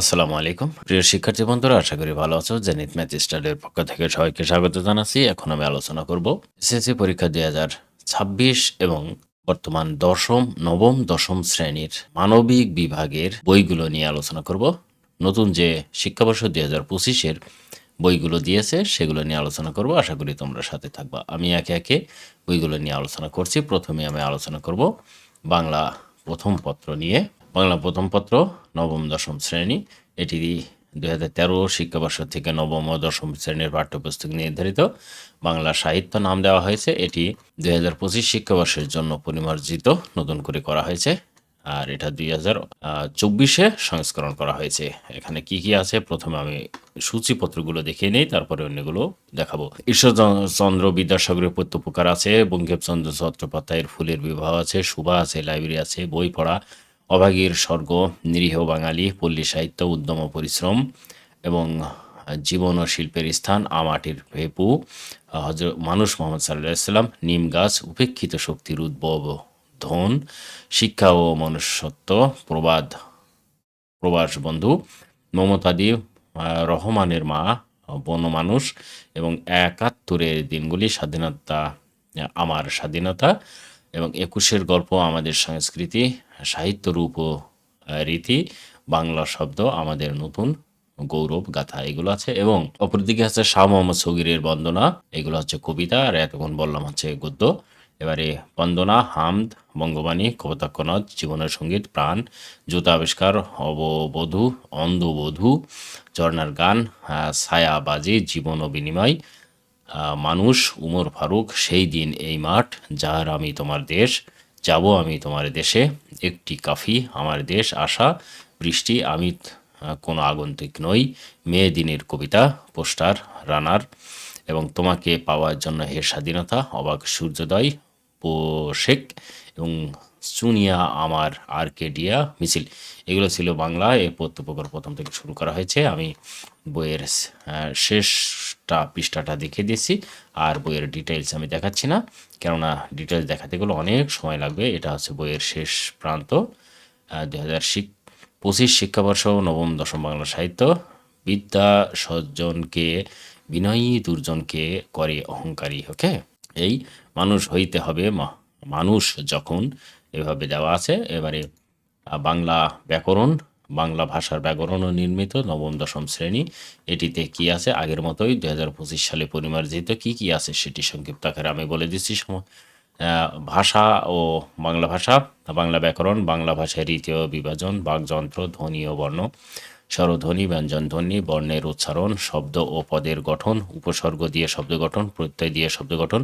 আসসালামু আলাইকুম। প্রিয় শিক্ষার্থী বন্ধুরা, আশা করি ভালো আছো। জেনিত ম্যাথ স্টাডির পক্ষ থেকে সবাইকে স্বাগত জানাচ্ছি। এখন আমি আলোচনা করব এসএসসি পরীক্ষা দুই হাজার ছাব্বিশ এবং বর্তমান দশম, নবম, দশম শ্রেণির মানবিক বিভাগের বইগুলো নিয়ে আলোচনা করব। নতুন যে শিক্ষাবর্ষ দুই হাজার পঁচিশের বইগুলো দিয়েছে, সেগুলো নিয়ে আলোচনা করব। আশা করি তোমরা সাথে থাকবা। আমি একে একে বইগুলো নিয়ে আলোচনা করছি। প্রথমে আমি আলোচনা করব বাংলা প্রথম পত্র নিয়ে। বাংলা প্রথম পত্র, নবম, দশম শ্রেণি। এটি দুই হাজার তেরো শিক্ষাবর্ষ থেকে নবম ও দশম শ্রেণির পাঠ্যপুস্তক নির্ধারিত। বাংলা সাহিত্য নাম দেওয়া হয়েছে। এটি দুই হাজার পঁচিশ শিক্ষাবর্ষের জন্য পরিমার্জিত, নতুন করে করা হয়েছে। আর এটা দুই হাজার চব্বিশে সংস্করণ করা হয়েছে। এখানে কি কি আছে? প্রথমে আমি সূচিপত্রগুলো দেখিয়ে নিই, তারপরে অন্যগুলো দেখাবো। ঈশ্বরচন্দ্র বিদ্যাসাগরের প্রত্যুপকার আছে বঙ্কিমচন্দ্র চট্টোপাধ্যায়ের ফুলের বিবাহ আছে সুভা আছে, লাইব্রেরি আছে, বই পড়া অভাগীর স্বর্গ, নিরীহ বাঙালি, পল্লী সাহিত্য, উদ্যম পরিশ্রম এবং জীবন ও শিল্পের স্থান আমাটির ভেপু হজর মানুষ মোহাম্মদ সাল্লাহ সাল্লাম নিম গাছ, উপেক্ষিত শক্তির উদ্ভব ধন, শিক্ষা ও মনুষ্যত্ব, প্রবাদ, প্রবাস বন্ধু, মমতাদি রহমানের মা বনমানুষ এবং একাত্তরের দিনগুলি স্বাধীনতা, আমার স্বাধীনতা এবং একুশের গল্প আমাদের সংস্কৃতি সাহিত্য রূপ ও রীতি, বাংলা শব্দ আমাদের নতুন গৌরব গাথা, এগুলো আছে এবং অপরদিকে আছে শাহ মোহাম্মদ সগিরের বন্দনা, এগুলো হচ্ছে কবিতা আর এতক্ষণ বললাম হচ্ছে গদ্য। এবারে বন্দনা, হামদ, বঙ্গবাণী, কপোতাক্ষনদ, জীবনের সংগীত, প্রাণ, জুতা আবিষ্কার, অববধূ, অন্ধবধূ, ঝর্ণার গান ছায়াবাজি জীবন ও বিনিময় মানুষ উমর ফারুক সেই দিন এই মাঠ যার আমি তোমার দেশ যাব আমি তোমার দেশে একটি কাফি আমার দেশ আশা বৃষ্টি আমি কোনো আগন্তুক নই মেয়ে দিনের কবিতা পোস্টার রানার এবং তোমাকে পাওয়ার জন্য হে স্বাধীনতা অবাক সূর্যোদয় পোশেক এবং চুনিয়া আমার আর্কেডিয়া মিছিল। এগুলো ছিল বাংলা এই পত্রপ্রকার প্রথম থেকে শুরু করা হয়েছে। আমি বইয়ের আহ, শেষটা পৃষ্ঠাটা দেখিয়ে দিয়েছি, আর বইয়ের ডিটেলস আমি দেখাচ্ছি না। কেননা ডিটেলস দেখাতে গেলে অনেক সময় লাগবে, এটা হচ্ছে বইয়ের শেষ প্রান্ত। দু হাজার পঁচিশ শিক্ষাবর্ষ, নবম, দশম বাংলা সাহিত্য। বিদ্যা সজ্জনকে, বিনয়ী দুর্জনকে করে অহংকারী, ওকে? এই মানুষ হইতে হবে মানুষ যখন এভাবে দেওয়া আছে, এবারে বাংলা ব্যাকরণ বাংলা ভাষার ব্যাকরণও নির্মিত, নবম, দশম শ্রেণি। এটিতে কি আছে? আগের মতোই দু হাজার পঁচিশ সালে পরিমার্জিত কি কি আছে সেটি সংক্ষিপ্ত আকারে আমি বলে দিচ্ছি। ভাষা ও বাংলা ভাষা, বাংলা ব্যাকরণ, বাংলা ভাষায় রীতীয় বিভাজন, বাকযন্ত্র, ধ্বনি ও বর্ণ, স্বরধ্বনি ব্যঞ্জন ধ্বনি বর্ণের উচ্চারণ, শব্দ ও পদের গঠন, উপসর্গ দিয়ে শব্দ গঠন, প্রত্যয় দিয়ে শব্দ গঠন,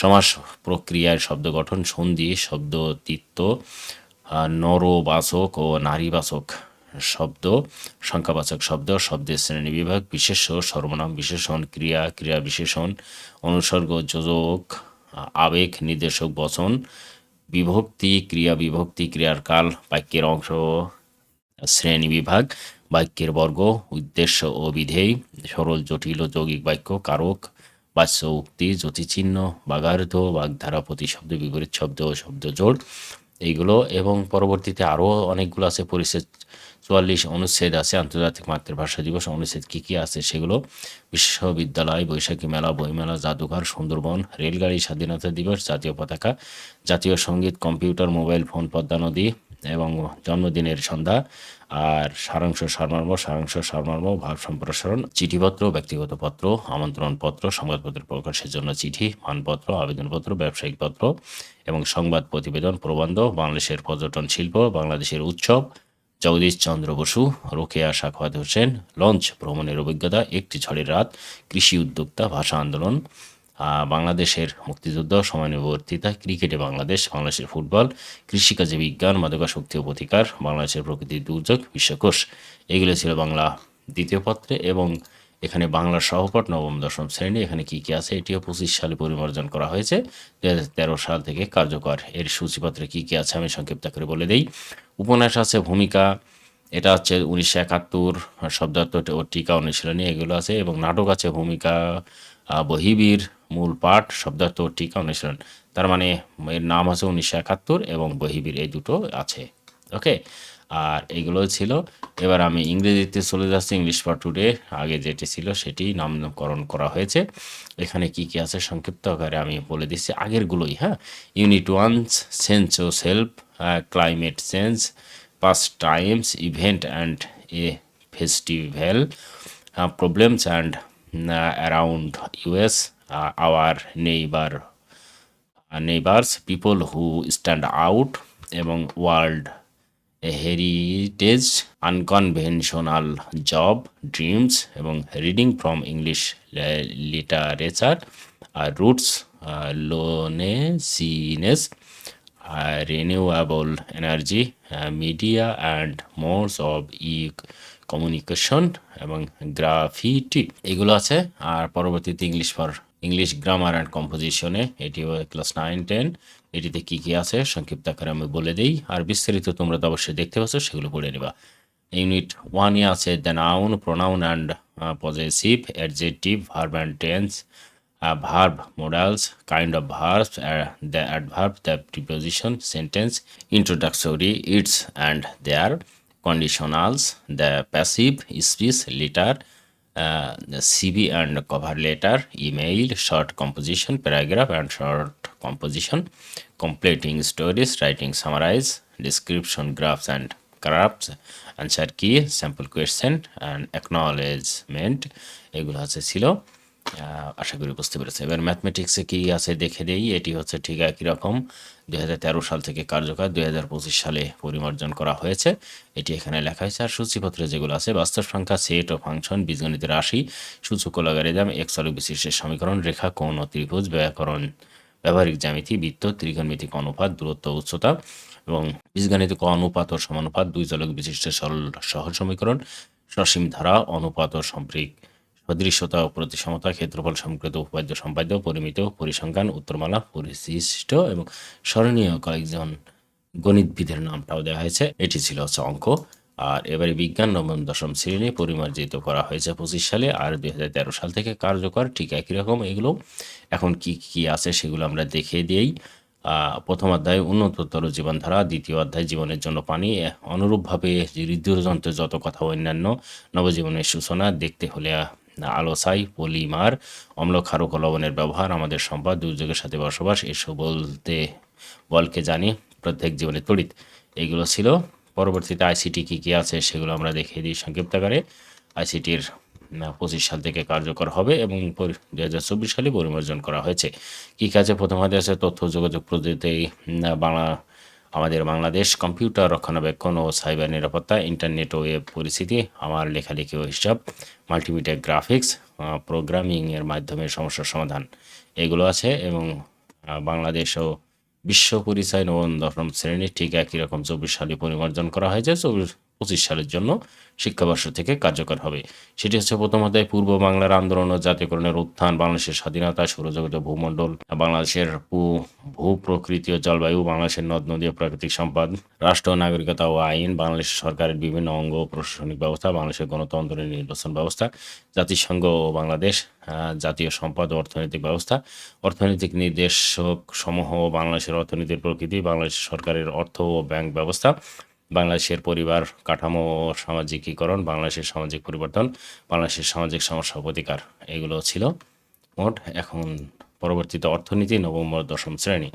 সমাস প্রক্রিয়ায় শব্দ গঠন, সন্ধি শব্দ তিত্ত নরবাচক ও নারীবাচক। শব্দ, সংখ্যাবাচক শব্দ, শব্দের শ্রেণি বিভাগ বিশেষ সর্বনাম বিশেষণ, ক্রিয়া ক্রিয়া বিশেষণ, অনুসর্গ, যোজক, আবেগ, নির্দেশক, বচন, বিভক্তি, ক্রিয়া বিভক্তি, ক্রিয়ার কাল, বাক্যের অংশ, শ্রেণি বিভাগ, বাক্যের বর্গ, উদ্দেশ্য ও বিধেয়, সরল, জটিল ও যৌগিক বাক্য, কারক, বাচ্য, উক্তি, জ্যোতিচিহ্ন, বাগার্ধ, বাগধারা, প্রতিশব্দ, বিপরীত শব্দ ও শব্দ জোড় এইগুলো এবং পরবর্তীতে আরও অনেকগুলো আছে, পরিচ্ছেদ চুয়াল্লিশ অনুচ্ছেদ আছে, আন্তর্জাতিক মাতৃভাষা দিবস অনুচ্ছেদ কী কী আছে সেগুলো বিশ্ববিদ্যালয়, বৈশাখী মেলা, বইমেলা, জাদুঘর, সুন্দরবন, রেলগাড়ি, স্বাধীনতা দিবস, জাতীয় পতাকা, জাতীয় সংগীত, কম্পিউটার, মোবাইল, ফোন, পদ্মা নদী এবং জন্মদিনের সন্ধ্যা। আর সারাংশ সারমর্ম সারাংশ সারমর্ম ভাব সম্প্রসারণ, চিঠিপত্র, ব্যক্তিগত পত্র আমন্ত্রণ পত্র সংবাদপত্র প্রকাশের জন্য চিঠি, মানপত্র, আবেদনপত্র, ব্যবসায়িক পত্র এবং সংবাদ প্রতিবেদন, প্রবন্ধ, বাংলাদেশের পর্যটন শিল্প, বাংলাদেশের উৎসব, জগদীশ চন্দ্র বসু, রোকেয়া সাখাওয়াত হোসেন, লঞ্চ, ভ্রমণের অভিজ্ঞতা, একটি ঝড়ের রাত, কৃষি উদ্যোক্তা, ভাষা আন্দোলন বাংলাদেশের মুক্তিযুদ্ধ, সময়ানুবর্তিতা, ক্রিকেটে বাংলাদেশ, বাংলাদেশের ফুটবল, কৃষিকাজে বিজ্ঞান মাদকাশক্তি ও প্রতিকার, বাংলাদেশের প্রকৃতি দুর্যোগ, বিশ্বকোষ। এগুলো ছিল বাংলা দ্বিতীয় পত্রে এবং এখানে বাংলা সহপাঠ নবম, দশম শ্রেণি, এখানে কি কি আছে এটিও পঁচিশ সালে পরিমার্জন করা হয়েছে। দু হাজার তেরো সাল থেকে কার্যকর। এর সূচিপত্রে কি কি আছে আমি সংক্ষিপ্ত করে বলে দিই। উপন্যাস আছে, ভূমিকা, এটা হচ্ছে উনিশশো একাত্তর, শব্দার্থ ও টিকা অনুশীলনী, এগুলো আছে। এবং নাটক আছে, ভূমিকা বহিবীর মূল পাঠ শব্দার্থ টিকা অনুশীলন। তার মানে এর নাম আছে উনিশশো একাত্তর এবং বহিবীর এই দুটো আছে। ওকে? আর এগুলো ছিল। এবার আমি ইংরেজিতে চলে যাচ্ছি ইংলিশ ফর টুডে। আগে যেটি ছিল সেটি নামকরণ করা হয়েছে। এখানে কি কি আছে? সংক্ষিপ্ত আকারে আমি বলে দিচ্ছি। আগেরগুলোই হ্যাঁ? Unit one's sense of self climate change event and a festival uh, problems and uh, around us our neighbor neighbors people who stand out এবং world heritage unconventional job dreams এবং reading from English literature R roots loneliness renewable energy uh, media and modes of e communication এবং graffiti এগুলো আছে আর পরবর্তীতে English for English grammar and কম্পোজিশনে এটি class nine ten এটিতে কী কী আছে? সংক্ষিপ্ত আকারে আমি বলে দিই। আর বিস্তারিত তোমরা তো অবশ্যই দেখতে পাচ্ছ সেগুলো পড়ে নেবা। ইউনিট ওয়ানে আছে the noun pronoun and possessive adjective verb and tense modals kind of verbs uh, the adverb the preposition sentence introductory its and their conditionals the passive speech letter CV and cover letter email short composition paragraph and short composition completing stories writing summarise description graphs and crafts answer কি sample question and acknowledgement এগুলো আছে ছিল। আশা করি বুঝতে পেরেছে। এবার ম্যাথমেটিক্সে কি আছে দেখে দেই এটি হচ্ছে ঠিক একই রকম। দুই হাজার তেরো সাল থেকে কার্যকর, দুই হাজার পঁচিশ সালে পরিমার্জন করা হয়েছে। এটি এখানে লেখা হয়েছে, আর সূচিপত্রে যেগুলো আছে, বাস্তব সংখ্যা সেট ও ফাংশন বীজগণিতের রাশি সূচক লগারিদম একচলক বিশিষ্টের সমীকরণ, রেখা, কোণ ও ত্রিভুজ, ব্যাকরণ, ব্যবহারিক জ্যামিতি, বৃত্ত, ত্রিকোণমিতিক অনুপাত, দূরত্ব, উচ্চতা এবং বীজগণিতিক অনুপাত ও সমানুপাত, দুই চলক বিশিষ্ট সরল, সহজ সমীকরণ, সসীম ধারা, অনুপাত ও সম্পৃক সদৃশ্যতা প্রতিসমতা ক্ষেত্রফল সংকৃত উপাদ্য সম্পাদ্য, পরিমিত, পরিসংখ্যান, উত্তরমালা পরিশিষ্ট এবং স্মরণীয় কয়েকজন গণিতবিদের নামটাও দেওয়া হয়েছে। এটি ছিল হচ্ছে অঙ্ক। আর এবারে বিজ্ঞান নবম দশম শ্রেণি পরিমার্জিত করা হয়েছে পঁচিশ সালে। আর দু হাজার তেরো সাল থেকে কার্যকর, ঠিক একই রকম এগুলো। এখন কি কি আছে সেগুলো আমরা দেখে দিয়েই প্রথম অধ্যায়, উন্নততর জীবনধারা, দ্বিতীয় অধ্যায়, জীবনের জন্য পানি। অনুরূপভাবে হৃদযন্ত্রের যত কথা অন্যান্য নবজীবনের সূচনা দেখতে হলে আলোসাই পলিমার অম্ল ক্ষারক লবণের ব্যবহার, আমাদের সম্পদ, দুর্যোগের সাথে বসবাস, এসব বলতে বলকে জানি, প্রত্যেক জীবনে তড়িৎ। এগুলো ছিল। পরবর্তীতে আইসিটি কী কী আছে, সেগুলো আমরা দেখিয়ে দিই সংক্ষিপ্তাকারে। আইসিটির পঁচিশ সাল থেকে কার্যকর হবে এবং দু হাজার চব্বিশ সালে পরিমার্জন করা হয়েছে। কী কাজে প্রথম হাতে আছে তথ্য, যোগাযোগ প্রযুক্তি বাংলা আমাদের বাংলাদেশ কম্পিউটার রক্ষণাবেক্ষণ ও সাইবার নিরাপত্তা, ইন্টারনেট ও ওয়েব পরিস্থিতি, আমার লেখালেখি ও হিসাব, মাল্টিমিডিয়া গ্রাফিক্স প্রোগ্রামিংয়ের মাধ্যমে সমস্যার সমাধান। এগুলো আছে এবং বাংলাদেশ ও বিশ্ব পরিচয় নবম দশম শ্রেণি ঠিক একই রকম চব্বিশ সালে পরিমার্জন করা হয়েছে। চব্বিশ পঁচিশ সালের জন্য শিক্ষাবর্ষ থেকে কার্যকর হবে। সেটি হচ্ছে প্রথম অধ্যায়, পূর্ব বাংলার আন্দোলন ও জাতীয়করণের উত্থান, বাংলাদেশের স্বাধীনতা, সৌরজগতের ভূমণ্ডল, বাংলাদেশের ভূ প্রকৃতি ও জলবায়ু, বাংলাদেশের নদ, নদী ও প্রাকৃতিক সম্পদ, রাষ্ট্র নাগরিকতা ও আইন বাংলাদেশ সরকারের বিভিন্ন অঙ্গ প্রশাসনিক ব্যবস্থা, বাংলাদেশের গণতন্ত্রের নির্বাচন ব্যবস্থা, জাতিসংঘ ও বাংলাদেশ জাতীয় সম্পদ ও অর্থনৈতিক ব্যবস্থা, অর্থনৈতিক নির্দেশক সমূহ, বাংলাদেশের অর্থনীতির প্রকৃতি, বাংলাদেশ সরকারের অর্থ ও ব্যাংক ব্যবস্থা বাংলাদেশের পরিবার কাঠামো ও সামাজিকীকরণ, বাংলাদেশের সামাজিক পরিবর্তন, বাংলাদেশের সামাজিক সমস্যা প্রতিকার, এগুলো ছিল মোট এখন পরবর্তীতে অর্থনীতি নবম দশম শ্রেণি।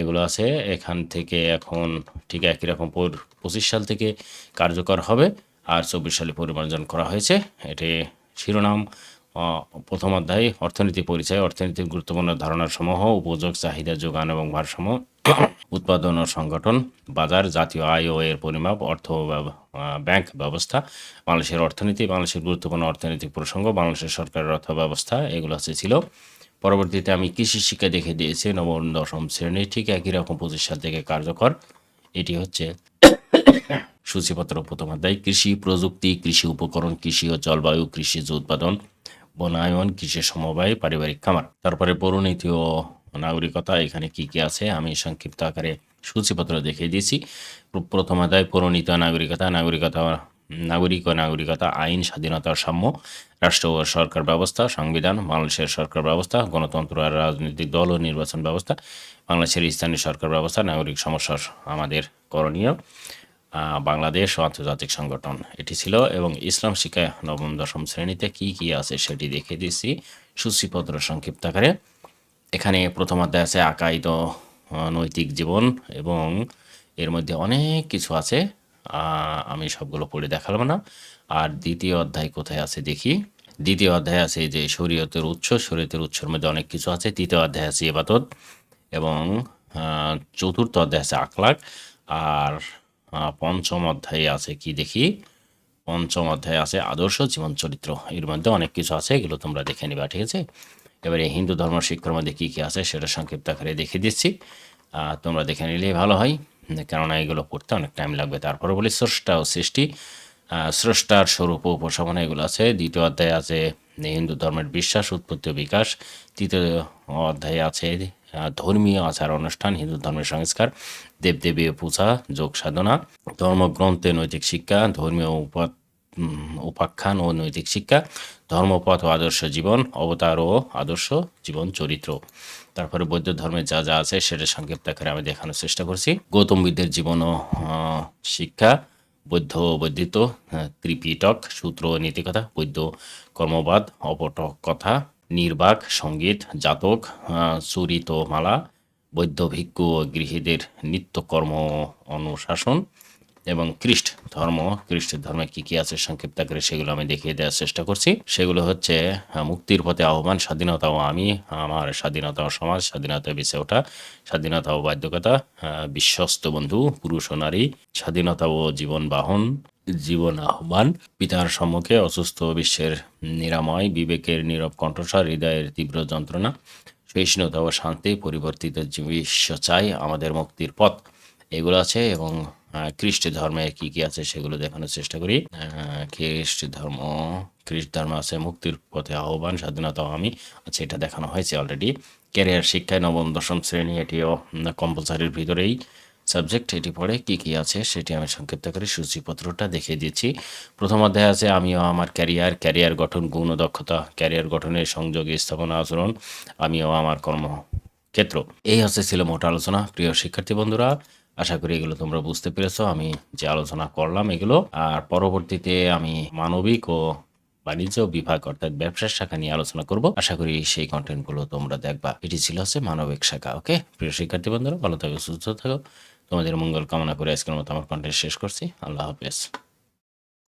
এগুলো আছে, এখান থেকে এখন ঠিক একই রকম পঁচিশ সাল থেকে কার্যকর হবে, আর চব্বিশ সালে পরিমার্জন করা হয়েছে। এটি শিরোনাম প্রথম অধ্যায়, অর্থনীতি পরিচয়, অর্থনীতির গুরুত্বপূর্ণ ধারণার সমূহ উপযোগ, চাহিদা, যোগান এবং ভারসাম্য। উৎপাদন ও সংগঠন, বাজার, জাতীয় আয় ও এর পরিমাপ, অর্থ ব্যাংক ব্যবস্থা, বাংলাদেশের অর্থনীতি, বাংলাদেশের গুরুত্বপূর্ণ অর্থনৈতিক প্রসঙ্গ, বাংলাদেশের সরকারের অর্থ ব্যবস্থা এগুলো হচ্ছে ছিল। পরবর্তীতে আমি কৃষি শিক্ষা দেখে দিয়েছি, নবম, দশম শ্রেণি, ঠিক একই রকম পঁচিশ সাল থেকে কার্যকর। এটি হচ্ছে সূচিপত্র প্রথম অধ্যায়, কৃষি প্রযুক্তি, কৃষি উপকরণ, কৃষি ও জলবায়ু কৃষিজ উৎপাদন, বনায়ন, কৃষি সমবায়, পারিবারিক খামার। তারপরে পৌরনীতি ও নাগরিকতা, এখানে কি কি আছে? আমি সংক্ষিপ্ত আকারে সূচিপত্র দেখিয়ে দিয়েছি। প্র- প্রথম পৌরনীতি নাগরিকতা নাগরিকতা, নাগরিক ও নাগরিকতা আইন, স্বাধীনতা ও সাম্য, রাষ্ট্র ও সরকার ব্যবস্থা, সংবিধান, বাংলাদেশের সরকার ব্যবস্থা, গণতন্ত্র আর রাজনৈতিক দল ও নির্বাচন ব্যবস্থা, বাংলাদেশের স্থানীয় সরকার ব্যবস্থা, নাগরিক সমস্যা আমাদের করণীয় বাংলাদেশ ও আন্তর্জাতিক সংগঠন। এটি ছিল এবং ইসলাম শিক্ষা নবম দশম শ্রেণীতে কি কি আছে সেটি দেখিয়ে দিয়েছি। সূচিপত্র সংক্ষিপ্ত আকারে। এখানে প্রথম অধ্যায় আছে আহ, নৈতিক জীবন এবং এর মধ্যে অনেক কিছু আছে। আমি সবগুলো পড়ে দেখালাম না। আর দ্বিতীয় অধ্যায় কোথায় আছে দেখি। দ্বিতীয় অধ্যায় আছে যে শরীয়তের উৎস শরীয়তের উৎসের মধ্যে অনেক কিছু আছে। তৃতীয় অধ্যায় আছে ইবাদত এবং চতুর্থ অধ্যায় আছে আকলাক আর পঞ্চম অধ্যায়ে আছে কি দেখি? পঞ্চম অধ্যায়ে আছে আদর্শ জীবন চরিত্র। এর মধ্যে অনেক কিছু আছে এগুলো তোমরা দেখে নিবা ঠিক আছে? এবারে হিন্দু ধর্ম শিক্ষার মধ্যে কী কী আছে সেটা সংক্ষিপ্ত আকারে দেখিয়ে দিচ্ছি। তোমরা দেখে নিলেই ভালো হয়। কেননা এগুলো পড়তে অনেক টাইম লাগবে। তারপরে বলি স্রষ্টা ও সৃষ্টি। স্রষ্টার স্বরূপ ও উপস্থাপনা এগুলো আছে। দ্বিতীয় অধ্যায়ে আছে হিন্দু ধর্মের বিশ্বাস উৎপত্তি বিকাশ। তৃতীয় অধ্যায়ে আছে ধর্মীয় আচার অনুষ্ঠান হিন্দু ধর্মের সংস্কার দেবদেবী পূজা যোগ সাধনা ধর্মগ্রন্থে নৈতিক শিক্ষা ধর্মীয় উপা উম, উপাখ্যান ও নৈতিক শিক্ষা, ধর্মপথ ও আদর্শ জীবন, অবতার ও আদর্শ জীবন চরিত্র। তারপরে বৌদ্ধ ধর্মের যা যা আছে সেটা সংক্ষিপ্ত আকারে আমি দেখানোর চেষ্টা করছি। গৌতম বুদ্ধের জীবন ও শিক্ষা, বৌদ্ধ ও বৈদিত ত্রিপিটক, সূত্র ও নীতিকথা বৈদ্য কর্মবাদ অপটক কথা নির্বাক সংগীত জাতক চুরিত মালা বৈদ্য ভিক্ষু ও গৃহীদের নিত্যকর্ম অনুশাসন এবং খ্রিস্ট ধর্ম, খ্রিস্টের ধর্মে কি কি আছে সংক্ষিপ্ত করে সেগুলো আমি দেখিয়ে দেওয়ার চেষ্টা করছি। সেগুলো হচ্ছে মুক্তির পথে আহ্বান, স্বাধীনতা ও আমি, আমার স্বাধীনতা ও সমাজ স্বাধীনতা বেঁচে ওঠা, স্বাধীনতা ও বাধ্যকতা বিশ্বস্ত বন্ধু, পুরুষ ও নারী, স্বাধীনতা ও জীবন বাহন, জীবন আহ্বান, পিতার সম্মুখে অসুস্থ বিশ্বের নিরাময়, বিবেকের নীরব কণ্ঠস্বর, হৃদয়ের তীব্র যন্ত্রণা, সহিষ্ণুতা ও শান্তি, পরিবর্তিত বিশ্ব চাই আমাদের মুক্তির পথ। এগুলো আছে এবং খ্রিস্ট ধর্মে কি কি আছে সেগুলো দেখানোর চেষ্টা করি। খ্রিস্ট ধর্ম খ্রিস্ট ধর্ম আছে, মুক্তির পথে আহ্বান, স্বাধীনতা আমি আচ্ছা এটা দেখানো হয়েছে অলরেডি ক্যারিয়ার, শিক্ষায় নবম, দশম শ্রেণি এটিও কম্পালসারির ভিতরেই সাবজেক্ট এটি পড়ে কি কি আছে সেটি আমি সংক্ষিপ্ত করে সূচিপত্রটা দেখিয়ে দিচ্ছি। প্রথম অধ্যায় আছে, আমিও আমার ক্যারিয়ার ক্যারিয়ার গঠন, গুণ ও দক্ষতা, ক্যারিয়ার গঠনের সংযোগ, স্থাপনা, আচরণ, আমিও আমার কর্ম ক্ষেত্র এই হচ্ছে ছিল মোট আলোচনা। প্রিয় শিক্ষার্থী বন্ধুরা আশা করি এগুলো তোমরা বুঝতে পেরেছ। আমি যে আলোচনা করলাম এগুলো, আর পরবর্তীতে আমি মানবিক ও বাণিজ্য বিভাগ অর্থাৎ ব্যবসার শাখা নিয়ে আলোচনা করব। আশা করি সেই কন্টেন্টগুলো তোমরা দেখবা। এটি ছিল হচ্ছে মানবিক শাখা, ওকে? প্রিয় শিক্ষার্থী বন্ধুরা, ভালো থাকো, সুস্থ থাকো। তোমাদের মঙ্গল কামনা করে আজকের মতো আমার কন্টেন্ট শেষ করছি। আল্লাহ হাফেজ।